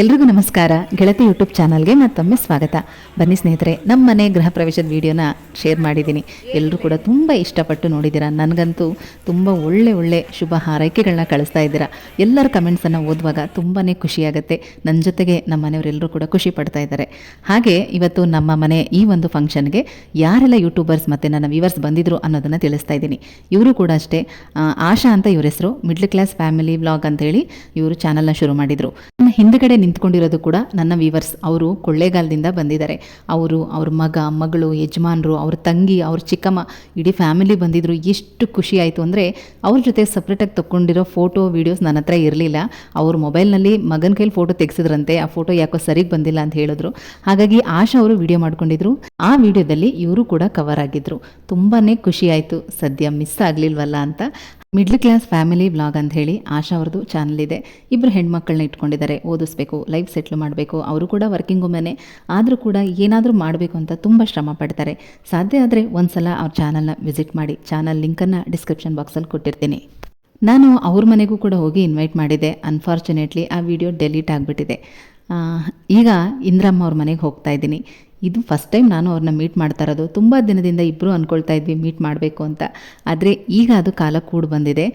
ಎಲ್ರಿಗೂ ನಮಸ್ಕಾರ. ಗೆಳತಿ ಯೂಟ್ಯೂಬ್ ಚಾನಲ್ಗೆ ಮತ್ತೊಮ್ಮೆ ಸ್ವಾಗತ. ಬನ್ನಿ ಸ್ನೇಹಿತರೆ, ನಮ್ಮ ಮನೆ ಗೃಹ ಪ್ರವೇಶದ ವಿಡಿಯೋನ ಶೇರ್ ಮಾಡಿದ್ದೀನಿ. ಎಲ್ಲರೂ ಕೂಡ ತುಂಬ ಇಷ್ಟಪಟ್ಟು ನೋಡಿದ್ದೀರಾ. ನನಗಂತೂ ತುಂಬ ಒಳ್ಳೆ ಒಳ್ಳೆ ಶುಭ ಹಾರೈಕೆಗಳನ್ನ ಕಳಿಸ್ತಾ ಇದ್ದೀರಾ. ಎಲ್ಲರ ಕಮೆಂಟ್ಸನ್ನು ಓದುವಾಗ ತುಂಬಾ ಖುಷಿಯಾಗುತ್ತೆ. ನನ್ನ ಜೊತೆಗೆ ನಮ್ಮ ಮನೆಯವರೆಲ್ಲರೂ ಕೂಡ ಖುಷಿ ಪಡ್ತಾ ಇದ್ದಾರೆ. ಹಾಗೆ ಇವತ್ತು ನಮ್ಮ ಮನೆ ಈ ಒಂದು ಫಂಕ್ಷನ್ಗೆ ಯಾರೆಲ್ಲ ಯೂಟ್ಯೂಬರ್ಸ್ ಮತ್ತು ನನ್ನ ವ್ಯೂವರ್ಸ್ ಬಂದಿದ್ರು ಅನ್ನೋದನ್ನು ತಿಳಿಸ್ತಾ ಇದ್ದೀನಿ. ಇವರು ಕೂಡ ಅಷ್ಟೇ. ಆಶಾ ಅಂತ ಇವ್ರ ಹೆಸರು. ಮಿಡ್ಲ್ ಕ್ಲಾಸ್ ಫ್ಯಾಮಿಲಿ ವ್ಲಾಗ್ ಅಂತೇಳಿ ಇವರು ಚಾನಲ್ನ ಶುರು ಮಾಡಿದರು. ಹಿಂದ್ಗಡೆ ನಿಂತ್ಕೊಂಡಿರೋದು ಕೂಡ ನನ್ನ ವೀವರ್ಸ್ ಅವರು ಕೊಳ್ಳೇಗಾಲದಿಂದ ಬಂದಿದ್ದಾರೆ. ಅವರು, ಅವ್ರ ಮಗ, ಮಗಳು, ಯಜಮಾನರು, ಅವ್ರ ತಂಗಿ, ಅವ್ರ ಚಿಕ್ಕಮ್ಮ, ಇಡೀ ಫ್ಯಾಮಿಲಿ ಬಂದಿದ್ರು. ಎಷ್ಟು ಖುಷಿ ಆಯಿತು ಅಂದರೆ ಅವ್ರ ಜೊತೆ ಸಪ್ರೇಟಾಗಿ ತಗೊಂಡಿರೋ ಫೋಟೋ ವೀಡಿಯೋಸ್ ನನ್ನ ಹತ್ರ ಇರಲಿಲ್ಲ. ಅವ್ರ ಮೊಬೈಲ್ನಲ್ಲಿ ಮಗನ ಕೈಲಿ ಫೋಟೋ ತೆಗೆಸಿದ್ರಂತೆ. ಆ ಫೋಟೋ ಯಾಕೋ ಸರಿಗೆ ಬಂದಿಲ್ಲ ಅಂತ ಹೇಳಿದ್ರು. ಹಾಗಾಗಿ ಆಶಾ ಅವರು ವಿಡಿಯೋ ಮಾಡ್ಕೊಂಡಿದ್ರು. ಆ ವಿಡಿಯೋದಲ್ಲಿ ಇವರು ಕೂಡ ಕವರ್ ಆಗಿದ್ರು. ತುಂಬಾ ಖುಷಿ ಆಯಿತು. ಸದ್ಯ ಮಿಸ್ ಆಗಲಿಲ್ವಲ್ಲ ಅಂತ. ಮಿಡ್ಲ್ ಕ್ಲಾಸ್ ಫ್ಯಾಮಿಲಿ ವ್ಲಾಗ್ ಅಂತ ಹೇಳಿ ಆಶಾ ಅವ್ರದ್ದು ಚಾನಲ್ ಇದೆ. ಇಬ್ಬರು ಹೆಣ್ಮಕ್ಳನ್ನ ಇಟ್ಕೊಂಡಿದ್ದಾರೆ. ಓದಿಸ್ಬೇಕು ಲೈಫ್ ಸೆಟ್ಲ್ ಮಾಡಬೇಕು. ಅವರು ಕೂಡ ವರ್ಕಿಂಗ್ ವುಮೆನೇ ಆದರೂ ಕೂಡ ಏನಾದರೂ ಮಾಡಬೇಕು ಅಂತ ತುಂಬ ಶ್ರಮ ಪಡ್ತಾರೆ. ಸಾಧ್ಯ ಆದರೆ ಒಂದ್ಸಲ ಅವ್ರ ಚಾನಲ್ನ ವಿಸಿಟ್ ಮಾಡಿ. ಚಾನಲ್ ಲಿಂಕನ್ನು ಡಿಸ್ಕ್ರಿಪ್ಷನ್ ಬಾಕ್ಸಲ್ಲಿ ಕೊಟ್ಟಿರ್ತೀನಿ. ನಾನು ಅವ್ರ ಮನೆಗೂ ಕೂಡ ಹೋಗಿ ಇನ್ವೈಟ್ ಮಾಡಿದ್ದೆ. ಅನ್ಫಾರ್ಚುನೇಟ್ಲಿ ಆ ವಿಡಿಯೋ ಡೆಲೀಟ್ ಆಗಿಬಿಟ್ಟಿದೆ. ಈಗ ಇಂದ್ರಮ್ಮ ಅವ್ರ ಮನೆಗೆ ಹೋಗ್ತಾ ಇದ್ದೀನಿ. ಇದು ಫಸ್ಟ್ ಟೈಮ್ ನಾನು ಅವ್ರನ್ನ ಮೀಟ್ ಮಾಡ್ತಾ ಇರೋದು. ತುಂಬ ದಿನದಿಂದ ಇಬ್ಬರು ಅಂದ್ಕೊಳ್ತಾ ಇದ್ವಿ ಮೀಟ್ ಮಾಡಬೇಕು ಅಂತ. ಆದರೆ ಈಗ ಅದು ಕಾಲ ಕೂಡಿ ಬಂದಿದೆ.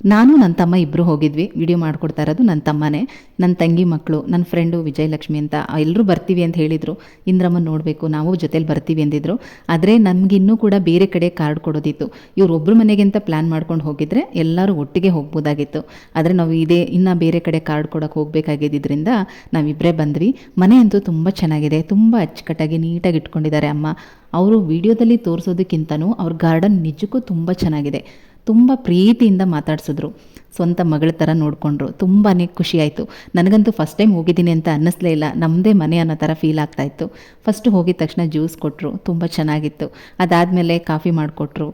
ನಾನು ನನ್ನ ತಮ್ಮ ಇಬ್ಬರು ಹೋಗಿದ್ವಿ. ವಿಡಿಯೋ ಮಾಡ್ಕೊಡ್ತಾ ಇರೋದು ನನ್ನ ತಮ್ಮನೇ. ನನ್ನ ತಂಗಿ ಮಕ್ಕಳು ನನ್ನ ಫ್ರೆಂಡು ವಿಜಯಲಕ್ಷ್ಮಿ ಅಂತ ಎಲ್ಲರೂ ಬರ್ತೀವಿ ಅಂತ ಹೇಳಿದರು. ಇಂದ್ರಮ್ಮನ ನೋಡಬೇಕು, ನಾವು ಜೊತೇಲಿ ಬರ್ತೀವಿ ಅಂದಿದ್ರು. ಆದರೆ ನಮಗಿನ್ನೂ ಕೂಡ ಬೇರೆ ಕಡೆ ಕಾರ್ಡ್ ಕೊಡೋದಿತ್ತು. ಇವ್ರು ಒಬ್ಬರ ಮನೆಗೆ ಅಂತ ಪ್ಲ್ಯಾನ್ ಮಾಡ್ಕೊಂಡು ಹೋಗಿದ್ರೆ ಎಲ್ಲರೂ ಒಟ್ಟಿಗೆ ಹೋಗ್ಬೋದಾಗಿತ್ತು. ಆದರೆ ನಾವು ಇದೇ, ಇನ್ನು ಬೇರೆ ಕಡೆ ಕಾರ್ಡ್ ಕೊಡೋಕೆ ಹೋಗಬೇಕಾಗಿದ್ದರಿಂದ ನಾವಿಬ್ಬರೇ ಬಂದ್ವಿ. ಮನೆ ಅಂತೂ ತುಂಬ ಚೆನ್ನಾಗಿದೆ. ತುಂಬ ಅಚ್ಚುಕಟ್ಟಾಗಿ ನೀಟಾಗಿ ಇಟ್ಕೊಂಡಿದ್ದಾರೆ ಅಮ್ಮ. ಅವರು ವಿಡಿಯೋದಲ್ಲಿ ತೋರಿಸೋದಕ್ಕಿಂತನೂ ಅವ್ರ ಗಾರ್ಡನ್ ನಿಜಕ್ಕೂ ತುಂಬ ಚೆನ್ನಾಗಿದೆ. ತುಂಬ ಪ್ರೀತಿಯಿಂದ ಮಾತಾಡ್ಸಿದ್ರು. ಸ್ವಂತ ಮಗಳ ಥರ ನೋಡಿಕೊಂಡ್ರು. ತುಂಬಾ ಖುಷಿ ಆಯಿತು. ನನಗಂತೂ ಫಸ್ಟ್ ಟೈಮ್ ಹೋಗಿದ್ದೀನಿ ಅಂತ ಅನ್ನಿಸ್ಲೇ ಇಲ್ಲ. ನಮ್ಮದೇ ಮನೆ ಅನ್ನೋ ಥರ ಫೀಲ್ ಆಗ್ತಾಯಿತ್ತು ಫಸ್ಟ್ ಹೋಗಿದ ತಕ್ಷಣ ಜ್ಯೂಸ್ ಕೊಟ್ಟರು ತುಂಬ ಚೆನ್ನಾಗಿತ್ತು. ಅದಾದಮೇಲೆ ಕಾಫಿ ಮಾಡಿಕೊಟ್ರು.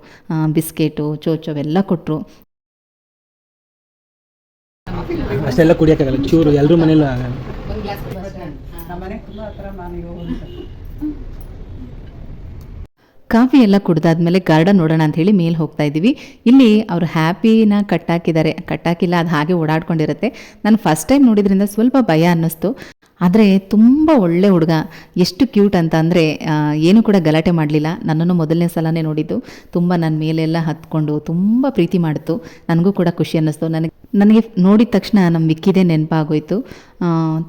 ಬಿಸ್ಕೆಟು ಎಲ್ಲ ಕೊಟ್ಟರು ಅಷ್ಟೆಲ್ಲ ಕುಡಿಯೋಕ್ಕಾಗಲ್ಲ ಚೂರು ಎಲ್ಲರೂ ಮನೇಲೂ ಆಗಲ್ಲ. ಕಾಫಿ ಎಲ್ಲ ಕುಡ್ದಾದ್ಮೇಲೆ ಗಾರ್ಡನ್ ನೋಡೋಣ ಅಂತ ಹೇಳಿ ಮೇಲೆ ಹೋಗ್ತಾ ಇದ್ದೀವಿ. ಇಲ್ಲಿ ಅವರು ಹ್ಯಾಪಿನ ಕಟ್ಟಾಕಿದ್ದಾರೆ. ಕಟ್ಟಾಕಿಲ್ಲ, ಅದು ಹಾಗೆ ಓಡಾಡ್ಕೊಂಡಿರುತ್ತೆ. ನಾನು ಫಸ್ಟ್ ಟೈಮ್ ನೋಡಿದ್ರಿಂದ ಸ್ವಲ್ಪ ಭಯ ಅನ್ನಿಸ್ತು. ಆದರೆ ತುಂಬ ಒಳ್ಳೆ ಹುಡುಗ. ಎಷ್ಟು ಕ್ಯೂಟ್ ಅಂತ ಅಂದರೆ ಏನು ಕೂಡ ಗಲಾಟೆ ಮಾಡಲಿಲ್ಲ. ನನ್ನನ್ನು ಮೊದಲನೇ ಸಲನೇ ನೋಡಿದ್ದು. ತುಂಬ ನನ್ನ ಮೇಲೆಲ್ಲ ಹತ್ಕೊಂಡು, ತುಂಬ ಪ್ರೀತಿ ಮಾಡಿತು. ನನಗೂ ಕೂಡ ಖುಷಿ ಅನ್ನಿಸ್ತು. ನನಗೆ ನನಗೆ ನೋಡಿದ ತಕ್ಷಣ ನಮ್ಮ ವಿಕ್ಕಿದೆ ನೆನಪಾಗೋಯ್ತು.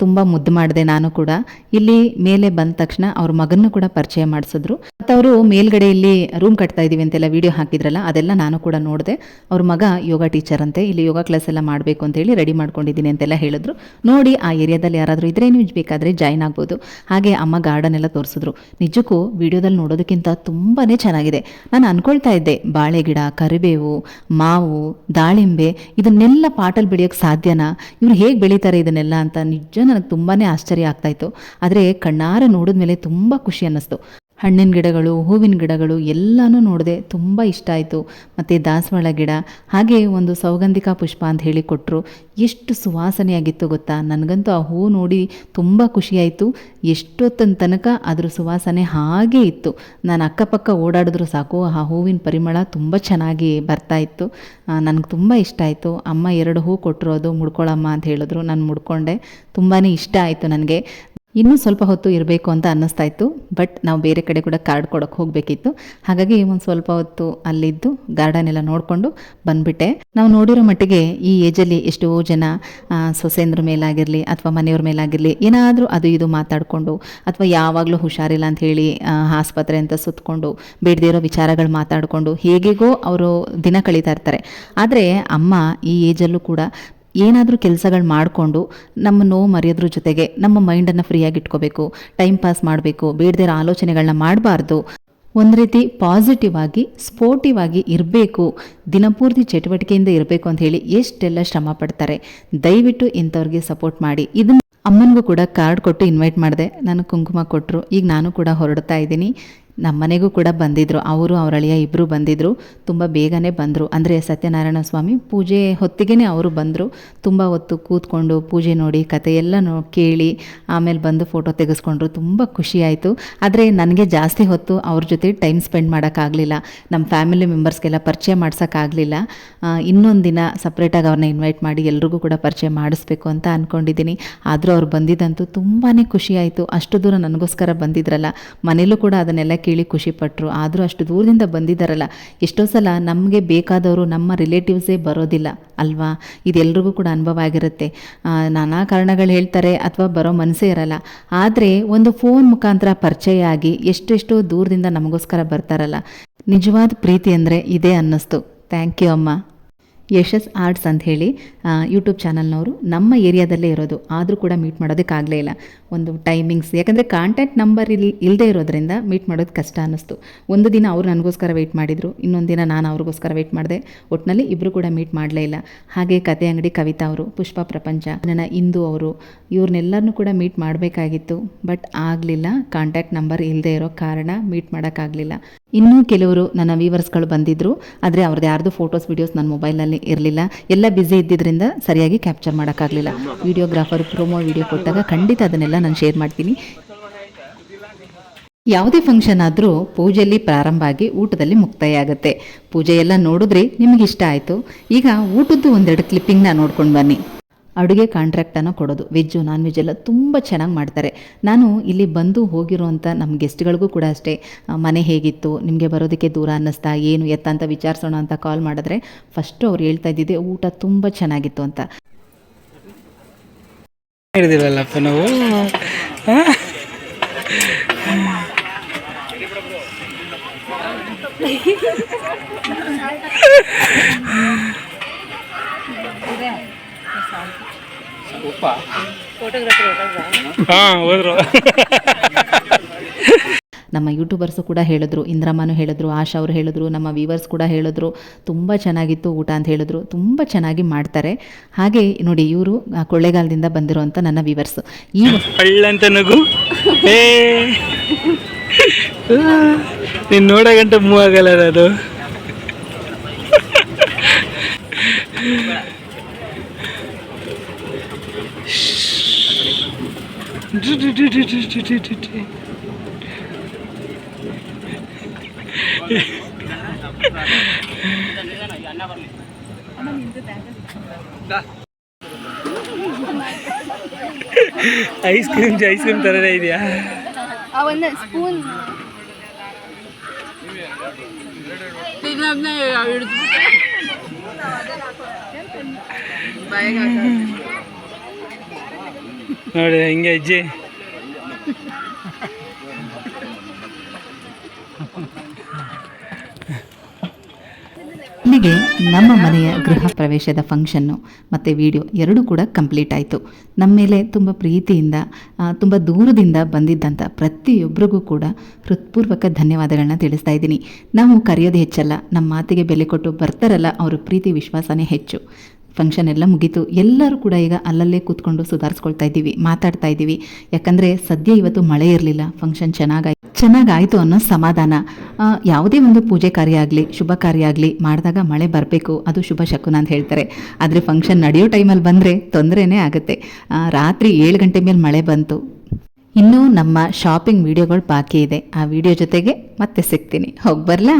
ತುಂಬ ಮುದ್ದು ಮಾಡಿದೆ ನಾನು ಕೂಡ. ಇಲ್ಲಿ ಮೇಲೆ ಬಂದ ತಕ್ಷಣ ಅವ್ರ ಮಗನ್ನು ಕೂಡ ಪರಿಚಯ ಮಾಡಿಸಿದ್ರು. ಮತ್ತು ಅವರು ಮೇಲ್ಗಡೆ ಇಲ್ಲಿ ರೂಮ್ ಕಟ್ತಾ ಇದ್ದೀವಿ ಅಂತೆಲ್ಲ ವಿಡಿಯೋ ಹಾಕಿದ್ರಲ್ಲ, ಅದೆಲ್ಲ ನಾನು ಕೂಡ ನೋಡಿದೆ. ಅವ್ರ ಮಗ ಯೋಗ ಟೀಚರ್ ಅಂತೆ. ಇಲ್ಲಿ ಯೋಗ ಕ್ಲಾಸ್ ಎಲ್ಲ ಮಾಡಬೇಕು ಅಂತೇಳಿ ರೆಡಿ ಮಾಡ್ಕೊಂಡಿದ್ದೀನಿ ಅಂತೆಲ್ಲ ಹೇಳಿದ್ರು. ನೋಡಿ ಆ ಏರಿಯಾದಲ್ಲಿ ಯಾರಾದರೂ ಇದ್ರೆ ನೀವು ಬೇಕಾದರೆ ಜಾಯ್ನ್ ಆಗ್ಬೋದು. ಹಾಗೆ ಅಮ್ಮ ಗಾರ್ಡನ್ ಎಲ್ಲ ತೋರಿಸಿದ್ರು. ನಿಜಕ್ಕೂ ವಿಡಿಯೋದಲ್ಲಿ ನೋಡೋದಕ್ಕಿಂತ ತುಂಬಾ ಚೆನ್ನಾಗಿದೆ. ನಾನು ಅನ್ಕೊಳ್ತಾ ಇದ್ದೆ, ಬಾಳೆ ಗಿಡ, ಕರಿಬೇವು, ಮಾವು, ದಾಳಿಂಬೆ, ಇದನ್ನೆಲ್ಲ ಪಾಟಲ್ಲಿ ಬೆಳೆಯೋಕ್ಕೆ ಸಾಧ್ಯನಾ? ಇವ್ರು ಹೇಗೆ ಬೆಳೀತಾರೆ ಇದನ್ನೆಲ್ಲ ಅಂತ ನಿಜ ನನಗೆ ತುಂಬಾ ಆಶ್ಚರ್ಯ ಆಗ್ತಾಯಿತ್ತು ಆದರೆ ಕಣ್ಣಾರೆ ನೋಡಿದ್ಮೇಲೆ ತುಂಬ ಖುಷಿ ಅನ್ನಿಸ್ತು. ಹಣ್ಣಿನ ಗಿಡಗಳು, ಹೂವಿನ ಗಿಡಗಳು ಎಲ್ಲನೂ ನೋಡಿದೆ ತುಂಬ ಇಷ್ಟ ಆಯಿತು. ಮತ್ತು ದಾಸವಾಳ ಗಿಡ, ಹಾಗೆ ಒಂದು ಸೌಗಂಧಿಕ ಪುಷ್ಪ ಅಂತ ಹೇಳಿ ಕೊಟ್ಟರು ಎಷ್ಟು ಸುವಾಸನೆಯಾಗಿತ್ತು ಗೊತ್ತಾ? ನನಗಂತೂ ಆ ಹೂ ನೋಡಿ ತುಂಬ ಖುಷಿಯಾಯಿತು ಎಷ್ಟೊತ್ತನ ತನಕ ಅದ್ರ ಸುವಾಸನೆ ಹಾಗೆ ಇತ್ತು. ನಾನು ಅಕ್ಕಪಕ್ಕ ಓಡಾಡಿದ್ರು ಸಾಕು, ಆ ಹೂವಿನ ಪರಿಮಳ ತುಂಬ ಚೆನ್ನಾಗಿ ಬರ್ತಾ ಇತ್ತು. ನನಗೆ ತುಂಬ ಇಷ್ಟ ಆಯಿತು. ಅಮ್ಮ ಎರಡು ಹೂ ಕೊಟ್ಟರು ಅದು ಮುಡ್ಕೊಳ್ಳಮ್ಮ ಅಂತ ಹೇಳಿದ್ರು. ನಾನು ಮುಡ್ಕೊಂಡೆ. ತುಂಬಾ ಇಷ್ಟ ಆಯಿತು ನನಗೆ. ಇನ್ನೂ ಸ್ವಲ್ಪ ಹೊತ್ತು ಇರಬೇಕು ಅಂತ ಅನ್ನಿಸ್ತಾ ಇತ್ತು, ಬಟ್ ನಾವು ಬೇರೆ ಕಡೆ ಕೂಡ ಕಾರ್ಡ್ ಕೊಡೋಕೆ ಹೋಗಬೇಕಿತ್ತು. ಹಾಗಾಗಿ ಒಂದು ಸ್ವಲ್ಪ ಹೊತ್ತು ಅಲ್ಲಿದ್ದು ಗಾರ್ಡನ್ ಎಲ್ಲ ನೋಡಿಕೊಂಡು ಬಂದುಬಿಟ್ಟೆ. ನಾವು ನೋಡಿರೋ ಮಟ್ಟಿಗೆ ಈ ಏಜಲ್ಲಿ ಎಷ್ಟೋ ಜನ ಸೊಸೆಂದ್ರ ಮೇಲಾಗಿರಲಿ ಅಥವಾ ಮನೆಯವ್ರ ಮೇಲಾಗಿರಲಿ ಏನಾದರೂ ಅದು ಇದು ಮಾತಾಡಿಕೊಂಡು ಅಥವಾ ಯಾವಾಗಲೂ ಹುಷಾರಿಲ್ಲ ಅಂತ ಹೇಳಿ ಆಸ್ಪತ್ರೆ ಅಂತ ಸುತ್ತಕೊಂಡು ಬೇಡದೇ ಇರೋ ವಿಚಾರಗಳು ಮಾತಾಡಿಕೊಂಡು ಹೇಗೆಗೋ ಅವರು ದಿನ ಕಳೀತಾ ಇರ್ತಾರೆ. ಆದರೆ ಅಮ್ಮ ಈ ಏಜಲ್ಲೂ ಕೂಡ ಏನಾದರೂ ಕೆಲಸಗಳು ಮಾಡಿಕೊಂಡು ನಮ್ಮ ನೋವು ಮರೆಯೋದ್ರ ಜೊತೆಗೆ ನಮ್ಮ ಮೈಂಡನ್ನು ಫ್ರೀಯಾಗಿ ಇಟ್ಕೋಬೇಕು, ಟೈಮ್ ಪಾಸ್ ಮಾಡಬೇಕು, ಬೇಡದಿರೋ ಆಲೋಚನೆಗಳನ್ನ ಮಾಡಬಾರ್ದು. ಒಂದು ರೀತಿ ಪಾಸಿಟಿವ್ ಆಗಿ ಸ್ಪೋರ್ಟಿವ್ ಆಗಿ ಇರಬೇಕು, ದಿನಪೂರ್ತಿ ಚಟುವಟಿಕೆಯಿಂದ ಇರಬೇಕು ಅಂತ ಹೇಳಿ ಎಷ್ಟೆಲ್ಲ ಶ್ರಮ ಪಡ್ತಾರೆ. ದಯವಿಟ್ಟು ಇಂಥವ್ರಿಗೆ ಸಪೋರ್ಟ್ ಮಾಡಿ. ಇದನ್ನು ಅಮ್ಮನಿಗೂ ಕೂಡ ಕಾರ್ಡ್ ಕೊಟ್ಟು ಇನ್ವೈಟ್ ಮಾಡಿದೆ. ನನಗೆ ಕುಂಕುಮ ಕೊಟ್ಟರು ಈಗ ನಾನು ಕೂಡ ಹೊರಡ್ತಾ ಇದ್ದೀನಿ. ನಮ್ಮ ಮನೆಗೂ ಕೂಡ ಬಂದಿದ್ದರು ಅವರು, ಅವರ ಅಳಿಯ ಇಬ್ಬರು ಬಂದಿದ್ದರು ತುಂಬ ಬೇಗನೆ ಬಂದರು. ಅಂದರೆ ಸತ್ಯನಾರಾಯಣ ಸ್ವಾಮಿ ಪೂಜೆ ಹೊತ್ತಿಗೆ ಅವರು ಬಂದರು. ತುಂಬ ಹೊತ್ತು ಕೂತ್ಕೊಂಡು ಪೂಜೆ ನೋಡಿ, ಕತೆ ಎಲ್ಲ ನೋ, ಕೇಳಿ, ಆಮೇಲೆ ಬಂದು ಫೋಟೋ ತೆಗೆಸ್ಕೊಂಡ್ರು. ತುಂಬ ಖುಷಿಯಾಯಿತು ಆದರೆ ನನಗೆ ಜಾಸ್ತಿ ಹೊತ್ತು ಅವ್ರ ಜೊತೆ ಟೈಮ್ ಸ್ಪೆಂಡ್ ಮಾಡೋಕ್ಕಾಗಲಿಲ್ಲ. ನಮ್ಮ ಫ್ಯಾಮಿಲಿ ಮೆಂಬರ್ಸ್ಗೆಲ್ಲ ಪರಿಚಯ ಮಾಡ್ಸೋಕ್ಕಾಗಲಿಲ್ಲ. ಇನ್ನೊಂದು ದಿನ ಸಪ್ರೇಟಾಗಿ ಅವ್ರನ್ನ ಇನ್ವೈಟ್ ಮಾಡಿ ಎಲ್ರಿಗೂ ಕೂಡ ಪರಿಚಯ ಮಾಡಿಸ್ಬೇಕು ಅಂತ ಅಂದ್ಕೊಂಡಿದ್ದೀನಿ ಆದರೂ ಅವ್ರು ಬಂದಿದ್ದಂತೂ ತುಂಬಾ ಖುಷಿಯಾಯಿತು ಅಷ್ಟು ದೂರ ನನಗೋಸ್ಕರ ಬಂದಿದ್ರಲ್ಲ. ಮನೇಲೂ ಕೂಡ ಅದನ್ನೆಲ್ಲ ಕೇಳಿ ಖುಷಿಪಟ್ಟರು ಆದರೂ ಅಷ್ಟು ದೂರದಿಂದ ಬಂದಿದ್ದಾರಲ್ಲ ಎಷ್ಟೋ ಸಲ ನಮಗೆ ಬೇಕಾದವರು ನಮ್ಮ ರಿಲೇಟಿವ್ಸೇ ಬರೋದಿಲ್ಲ, ಅಲ್ವಾ? ಇದೆಲ್ರಿಗೂ ಕೂಡ ಅನುಭವ ಆಗಿರುತ್ತೆ. ನಾನಾ ಕಾರಣಗಳು ಹೇಳ್ತಾರೆ ಅಥವಾ ಬರೋ ಮನಸ್ಸೇ ಇರಲ್ಲ. ಆದರೆ ಒಂದು ಫೋನ್ ಮುಖಾಂತರ ಪರಿಚಯ ಆಗಿ ಎಷ್ಟೆಷ್ಟೋ ದೂರದಿಂದ ನಮಗೋಸ್ಕರ ಬರ್ತಾರಲ್ಲ. ನಿಜವಾದ ಪ್ರೀತಿ ಅಂದರೆ ಇದೇ ಅನ್ನಿಸ್ತು. ಥ್ಯಾಂಕ್ ಯು ಅಮ್ಮ. ಯಶಸ್ ಆರ್ಟ್ಸ್ ಅಂತ ಹೇಳಿ ಯೂಟ್ಯೂಬ್ ಚಾನಲ್ನವರು ನಮ್ಮ ಏರಿಯಾದಲ್ಲೇ ಇರೋದು. ಆದರೂ ಕೂಡ ಮೀಟ್ ಮಾಡೋದಕ್ಕಾಗಲೇ ಇಲ್ಲ. ಒಂದು ಟೈಮಿಂಗ್ಸ್ ಯಾಕಂದರೆ ಕಾಂಟ್ಯಾಕ್ಟ್ ನಂಬರ್ ಇಲ್ಲಿ ಇಲ್ಲದೆ ಇರೋದ್ರಿಂದ ಮೀಟ್ ಮಾಡೋದು ಕಷ್ಟ ಅನ್ನಿಸ್ತು. ಒಂದು ದಿನ ಅವರು ನನಗೋಸ್ಕರ ವೆಯ್ಟ್ ಮಾಡಿದರು, ಇನ್ನೊಂದು ದಿನ ನಾನು ಅವ್ರಿಗೋಸ್ಕರ ವೆಯ್ಟ್ ಮಾಡಿದೆ. ಒಟ್ಟಿನಲ್ಲಿ ಇಬ್ಬರು ಕೂಡ ಮೀಟ್ ಮಾಡಲೇ ಇಲ್ಲ. ಹಾಗೆ ಕತೆ, ಅಂಗಡಿ, ಕವಿತಾ ಅವರು, ಪುಷ್ಪ ಪ್ರಪಂಚ, ನನ್ನ ಇಂದು ಅವರು ಇವ್ರನ್ನೆಲ್ಲರನ್ನೂ ಕೂಡ ಮೀಟ್ ಮಾಡಬೇಕಾಗಿತ್ತು. ಬಟ್ ಆಗಲಿಲ್ಲ ಕಾಂಟ್ಯಾಕ್ಟ್ ನಂಬರ್ ಇಲ್ಲದೆ ಇರೋ ಕಾರಣ ಮೀಟ್ ಮಾಡೋಕ್ಕಾಗಲಿಲ್ಲ ಇನ್ನೂ ಕೆಲವರು ನನ್ನ ವೀವರ್ಸ್ಗಳು ಬಂದಿದ್ದರು ಆದರೆ ಅವ್ರದ್ದು ಯಾರ್ದು ಫೋಟೋಸ್ ವೀಡಿಯೋಸ್ ನನ್ನ ಮೊಬೈಲಲ್ಲಿ ಇರಲಿಲ್ಲ. ಎಲ್ಲ ಬ್ಯುಸಿ ಇದ್ದಿದ್ದರಿಂದ ಸರಿಯಾಗಿ ಕ್ಯಾಪ್ಚರ್ ಮಾಡೋಕ್ಕಾಗಲಿಲ್ಲ. ವಿಡಿಯೋಗ್ರಾಫರ್ ಪ್ರೊಮೋ ವೀಡಿಯೋ ಕೊಟ್ಟಾಗ ಖಂಡಿತ ಅದನ್ನೆಲ್ಲ ನಾನು ಶೇರ್ ಮಾಡ್ತೀನಿ. ಯಾವುದೇ ಫಂಕ್ಷನ್ ಆದರೂ ಪೂಜೆಯಲ್ಲಿ ಪ್ರಾರಂಭ ಆಗಿ ಊಟದಲ್ಲಿ ಮುಕ್ತಾಯ ಆಗುತ್ತೆ ಪೂಜೆ ಎಲ್ಲ ನೋಡಿದ್ರೆ ನಿಮಗಿಷ್ಟ ಆಯಿತು. ಈಗ ಊಟದ್ದು ಒಂದೆರಡು ಕ್ಲಿಪ್ಪಿಂಗ್ನ ನೋಡ್ಕೊಂಡು ಬನ್ನಿ. ಅಡುಗೆ ಕಾಂಟ್ರಾಕ್ಟನ್ನು ಕೊಡೋದು. ವೆಜ್ಜು ನಾನ್ ವೆಜ್ ಎಲ್ಲ ತುಂಬ ಚೆನ್ನಾಗಿ ಮಾಡ್ತಾರೆ. ನಾನು ಇಲ್ಲಿ ಬಂದು ಹೋಗಿರುವಂಥ ನಮ್ಮ ಗೆಸ್ಟ್ಗಳಿಗೂ ಕೂಡ ಅಷ್ಟೇ ಮನೆ ಹೇಗಿತ್ತು ನಿಮಗೆ ಬರೋದಕ್ಕೆ ದೂರ ಅನ್ನಿಸ್ತಾ ಏನು ಎತ್ತ ಅಂತ ವಿಚಾರಿಸೋಣ ಅಂತ ಕಾಲ್ ಮಾಡಿದ್ರೆ ಫಸ್ಟು ಅವ್ರು ಹೇಳ್ತಾ ಇದ್ದಿದ್ದೆ ಊಟ ತುಂಬ ಚೆನ್ನಾಗಿತ್ತು ಅಂತ. ಹೇಳಿದಿರಲ್ಲಪ್ಪ ನಾವು? ಆ? ಹೋದ್ರು. ನಮ್ಮ ಯೂಟ್ಯೂಬರ್ಸು ಕೂಡ ಹೇಳಿದ್ರು ಇಂದ್ರಮ್ಮನೂ ಹೇಳಿದ್ರು ಆಶಾ ಅವರು ಹೇಳಿದ್ರು ನಮ್ಮ ವೀವರ್ಸ್ ಕೂಡ ಹೇಳಿದ್ರು ತುಂಬ ಚೆನ್ನಾಗಿತ್ತು ಊಟ ಅಂತ ಹೇಳಿದ್ರು ತುಂಬ ಚೆನ್ನಾಗಿ ಮಾಡ್ತಾರೆ. ಹಾಗೆ ನೋಡಿ ಇವರು ಕೊಳ್ಳೇಗಾಲದಿಂದ ಬಂದಿರುವಂಥ ನನ್ನ ವೀವರ್ಸ್ ಈ ಹಳ್ಳಂತ ನಗು. ನೀನು ನೋಡೋ ಗಂಟೆ ಮೂವ್ ಆಗಲ್ಲ ಅದು. ಐಸ್ ಕ್ರೀಮ್ ಐಸ್ ಕ್ರೀಮ್ ಥರನೇ ಇದೆಯಾ ಆ ಒಂದು ಸ್ಪೂನ್ ನೋಡಿ, ಹಿಂಗೆ ಅಜ್ಜಿ. ನಮ್ಮ ಮನೆಯ ಗೃಹ ಪ್ರವೇಶದ ಫಂಕ್ಷನ್ನು ಮತ್ತು ವಿಡಿಯೋ ಎರಡೂ ಕೂಡ ಕಂಪ್ಲೀಟ್ ಆಯಿತು. ನಮ್ಮ ಮೇಲೆ ತುಂಬ ಪ್ರೀತಿಯಿಂದ ತುಂಬ ದೂರದಿಂದ ಬಂದಿದ್ದಂಥ ಪ್ರತಿಯೊಬ್ಬರಿಗೂ ಕೂಡ ಹೃತ್ಪೂರ್ವಕ ಧನ್ಯವಾದಗಳನ್ನ ತಿಳಿಸ್ತಾ ಇದ್ದೀನಿ. ನಾವು ಕರೆಯೋದು ಹೆಚ್ಚಲ್ಲ, ನಮ್ಮ ಮಾತಿಗೆ ಬೆಲೆ ಕೊಟ್ಟು ಬರ್ತಾರಲ್ಲ, ಅವರು ಪ್ರೀತಿ, ವಿಶ್ವಾಸನೇ ಹೆಚ್ಚು. ಫಂಕ್ಷನ್ ಎಲ್ಲ ಮುಗೀತು. ಎಲ್ಲರೂ ಕೂಡ ಈಗ ಅಲ್ಲಲ್ಲೇ ಕೂತ್ಕೊಂಡು ಸುಧಾರಿಸ್ಕೊಳ್ತಾ ಇದ್ದೀವಿ, ಮಾತಾಡ್ತಾ ಇದ್ದೀವಿ. ಯಾಕಂದರೆ ಸದ್ಯ ಇವತ್ತು ಮಳೆ ಇರಲಿಲ್ಲ ಫಂಕ್ಷನ್ ಚೆನ್ನಾಗಾಯ್ತು ಚೆನ್ನಾಗಾಯಿತು ಅನ್ನೋ ಸಮಾಧಾನ. ಯಾವುದೇ ಒಂದು ಪೂಜೆ ಕಾರ್ಯ ಆಗಲಿ, ಶುಭ ಕಾರ್ಯ ಆಗಲಿ ಮಾಡಿದಾಗ ಮಳೆ ಬರಬೇಕು, ಅದು ಶುಭ ಶಕುನ ಅಂತ ಹೇಳ್ತಾರೆ. ಆದರೆ ಫಂಕ್ಷನ್ ನಡೆಯೋ ಟೈಮಲ್ಲಿ ಬಂದರೆ ತೊಂದರೆನೇ ಆಗುತ್ತೆ. ರಾತ್ರಿ ಏಳು ಗಂಟೆ ಮೇಲೆ ಮಳೆ ಬಂತು. ಇನ್ನೂ ನಮ್ಮ ಶಾಪಿಂಗ್ ವಿಡಿಯೋಗಳು ಬಾಕಿ ಇದೆ. ಆ ವಿಡಿಯೋ ಜೊತೆಗೆ ಮತ್ತೆ ಸಿಗ್ತೀನಿ. ಹೋಗಿ ಬರಲಾ?